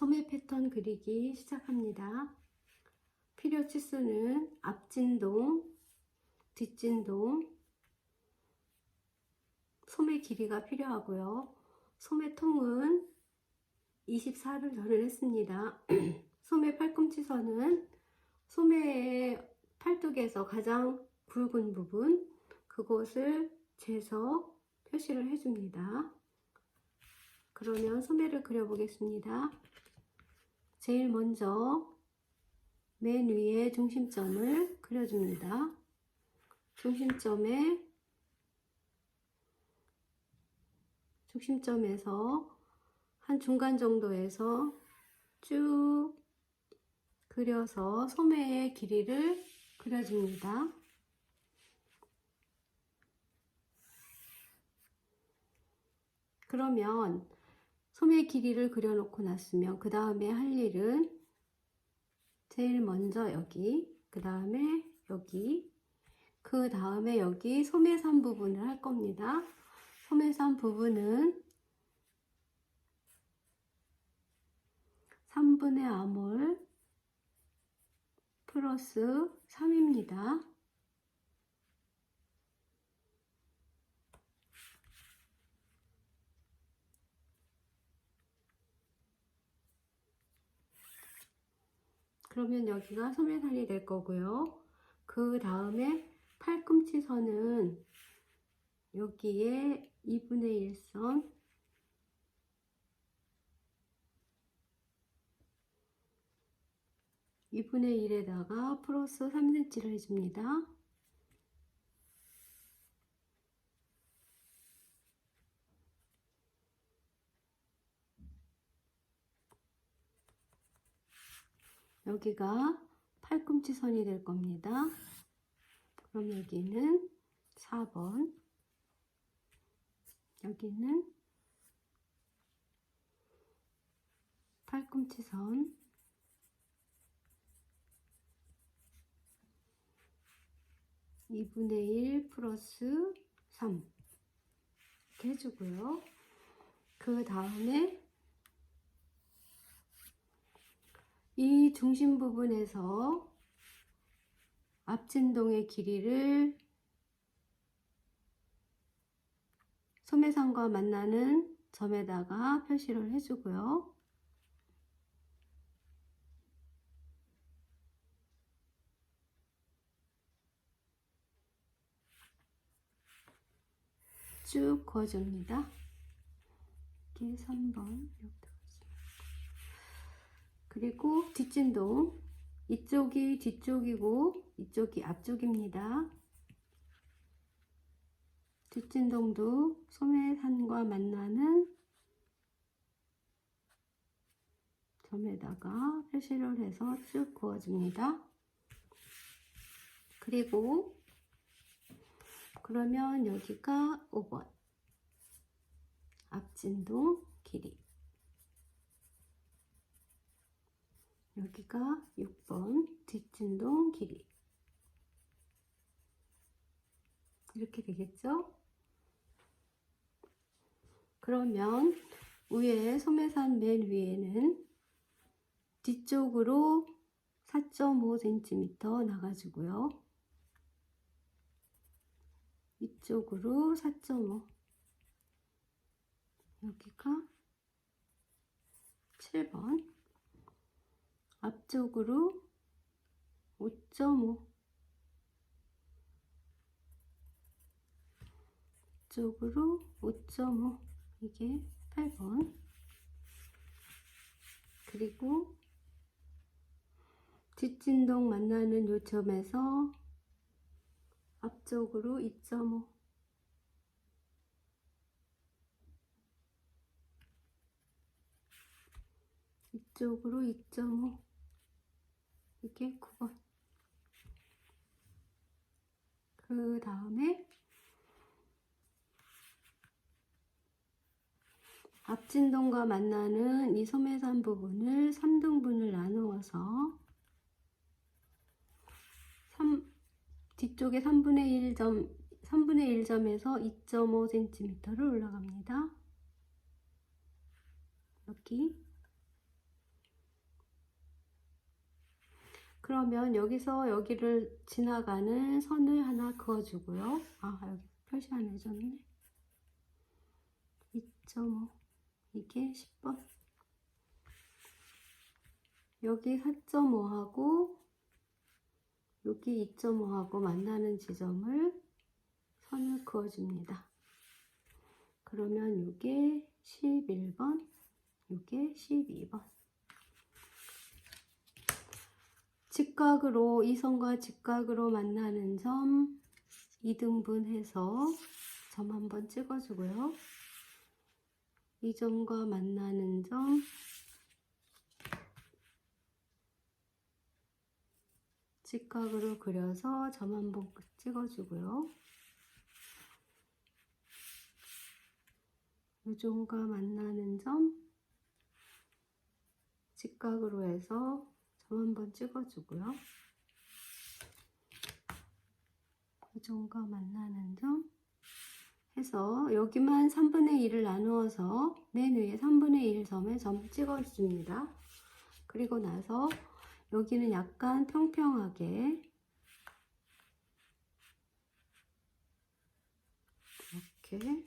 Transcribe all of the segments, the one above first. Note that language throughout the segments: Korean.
소매 패턴 그리기 시작합니다. 필요 치수는 앞진동, 뒷진동, 소매 길이가 필요하고요. 소매 통은 24를 전을 했습니다. 소매 팔꿈치선은 소매의 팔뚝에서 가장 굵은 부분 그곳을 재서 표시를 해줍니다. 그러면 소매를 그려보겠습니다. 제일 먼저 맨 위에 중심점을 그려줍니다. 중심점에 중심점에서 한 중간 정도에서 쭉 그려서 소매의 길이를 그려줍니다. 그러면 소매 길이를 그려놓고 났으면 그 다음에 할 일은 제일 먼저 여기, 그 다음에 여기, 그 다음에 여기 소매선 부분을 할 겁니다. 소매선 부분은 3분의 아몰 플러스 3입니다. 그러면 여기가 소매선이 될 거고요. 그 다음에 팔꿈치 선은 여기에 2분의 1선 이분의 1에다가 플러스 3cm를 해줍니다. 여기가 팔꿈치 선이 될 겁니다. 그럼 여기는 4번, 여기는 팔꿈치 선, 이분의1 플러스 3 이렇게 해주고요. 그 다음에 이 중심 부분에서 앞진동의 길이를 소매선과 만나는 점에다가 표시를 해주고요. 쭉 그어줍니다. 이게 3번 그리고 뒷진동 이쪽이 뒤쪽이고 이쪽이 앞쪽입니다. 뒷진동도 소매산과 만나는 점에다가 표시를 해서 쭉 그어줍니다. 그리고 그러면 여기가 5번 앞진동 길이 여기가 6번 뒷진동 길이 이렇게 되겠죠? 그러면 위에 소매선 맨 위에는 뒤쪽으로 4.5cm 나가지고요. 이쪽으로 4.5 여기가 7번 앞쪽으로 5.5 쪽으로 5.5 이게 8번. 그리고 뒷진동 만나는 요점에서 앞쪽으로 2.5 이쪽으로 2.5 이게 9번 그 다음에 앞진동과 만나는 이 소매산 부분을 3등분을 나누어서 3, 뒤쪽에 3분의 1점 3분의 1점에서 2.5cm를 올라갑니다. 여기 그러면 여기서 여기를 지나가는 선을 하나 그어주고요. 아, 여기 표시 안 해줬네. 2.5. 이게 10번. 여기 4.5하고 여기 2.5하고 만나는 지점을 선을 그어줍니다. 그러면 이게 11번, 이게 12번. 직각으로 이 선과 직각으로 만나는 점 2등분해서 점 한번 찍어주고요. 이 점과 만나는 점 직각으로 그려서 점 한번 찍어주고요. 이 점과 만나는 점 직각으로 해서 점 한번 찍어주고요. 이 점과 만나는 점 해서 여기만 3분의 1을 나누어서 맨 위에 3분의 1 점에 점 찍어줍니다. 그리고 나서 여기는 약간 평평하게 이렇게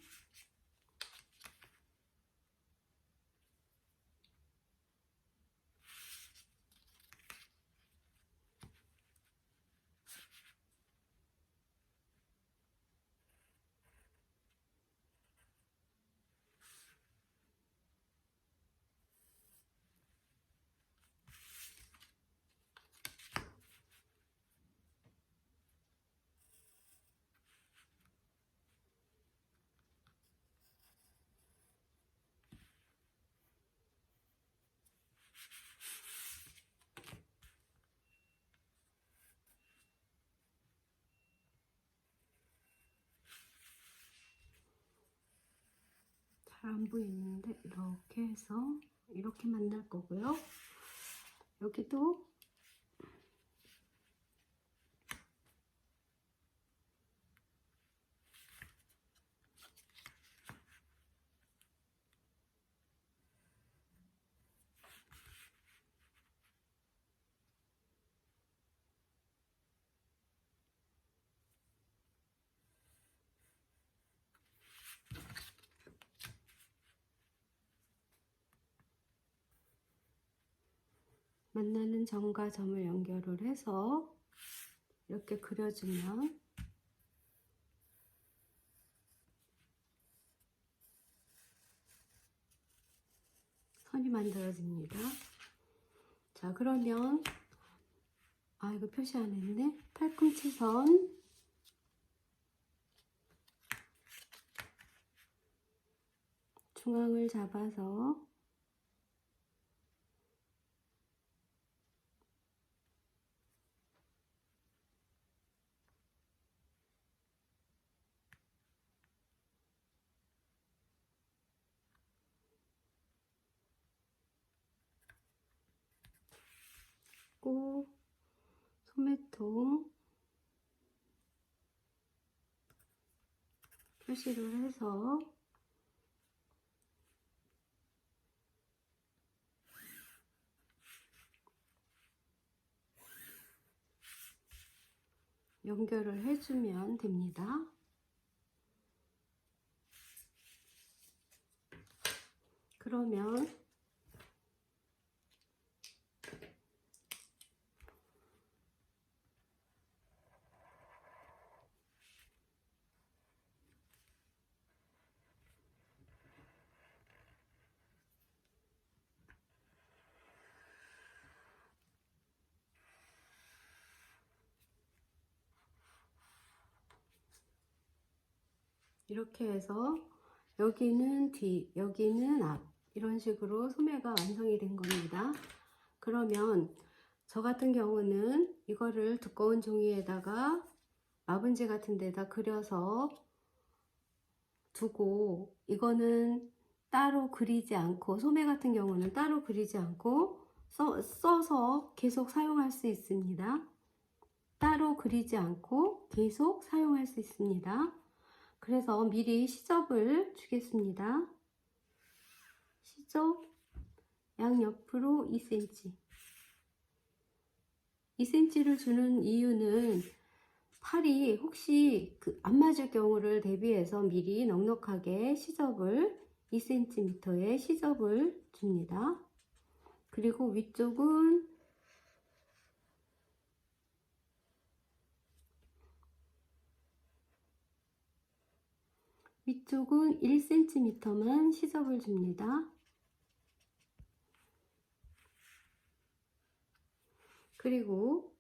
잘 안 보이는데 이렇게 해서 이렇게 만날 거고요. 여기도 만나는 점과 점을 연결을 해서 이렇게 그려주면 선이 만들어집니다. 자, 그러면 아, 이거 표시 안 했네. 팔꿈치선 중앙을 잡아서 고 소매통 표시를 해서 연결을 해주면 됩니다. 그러면 이렇게 해서 여기는 뒤, 여기는 앞 이런 식으로 소매가 완성이 된 겁니다. 그러면 저 같은 경우는 이거를 두꺼운 종이에다가 마분지 같은 데다 그려서 두고 이거는 따로 그리지 않고 소매 같은 경우는 따로 그리지 않고 써, 써서 계속 사용할 수 있습니다. 따로 그리지 않고 계속 사용할 수 있습니다. 그래서 미리 시접을 주겠습니다. 시접 양옆으로 2cm 2cm를 주는 이유는 팔이 혹시 그 안 맞을 경우를 대비해서 미리 넉넉하게 시접을 2cm의 시접을 줍니다. 그리고 위쪽은 위쪽은 1cm만 시접을 줍니다. 그리고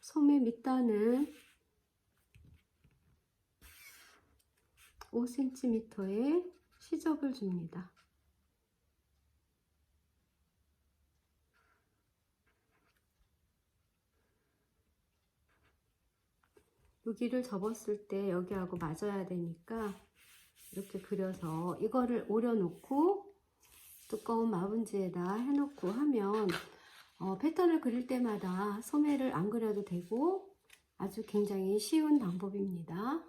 소매 밑단은 5cm의 시접을 줍니다. 여기를 접었을 때 여기하고 맞아야 되니까 이렇게 그려서 이거를 오려놓고 두꺼운 마분지에다 해놓고 하면 어, 패턴을 그릴 때마다 소매를 안 그려도 되고 아주 굉장히 쉬운 방법입니다.